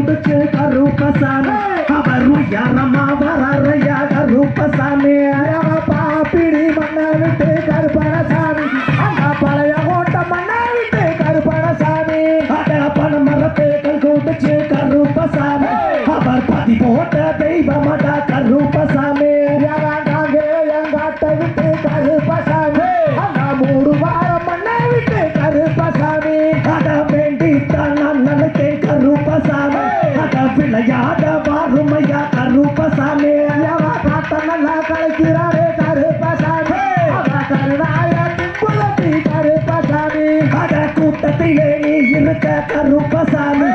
ಮುಂದಕ್ಕೆ ರೂಪಸಾನೆ ಅವರು ಯಾರಮ್ಮ ಬರಾರ ಯಾರ ರೂಪಸಾನೆ பாப்பிடி மண்ணை விட்டு கருப்பணசாமி அந்த பழைய ஓட்ட மண்ணை விட்டு கருப்பணசாமி அத பண மரத்தை கல்கூட்டுச்சு கருப்பசாமி. அவர் பதி போட்ட தெய்வமாடா கருப்பசாமி. யாராங்க எங்காட்ட விட்டு கருப்பசாமி. அந்த மூணு வாரம் மண்ணை விட்டு கருப்பசாமி. அத வேண்டித்தான் நான் நினைத்தேன் கருப்பசாமி. ಯಾದ ಬಾರುಮಯ್ಯ ಕರೂಪ ಸಾಮೆ ಯಾವ ಕಾತನಲ್ಲ ಕಳಿಸಿರಾರೆ ಕರೂಪ ಸಾಮೆ ಕರುಣಾಯ ತಿಂಗುಳತಿ ಕರೂಪ ಸಾಮಿ ಅದ கூட்டத்திலே நீ இருக்க கருப்பசாமி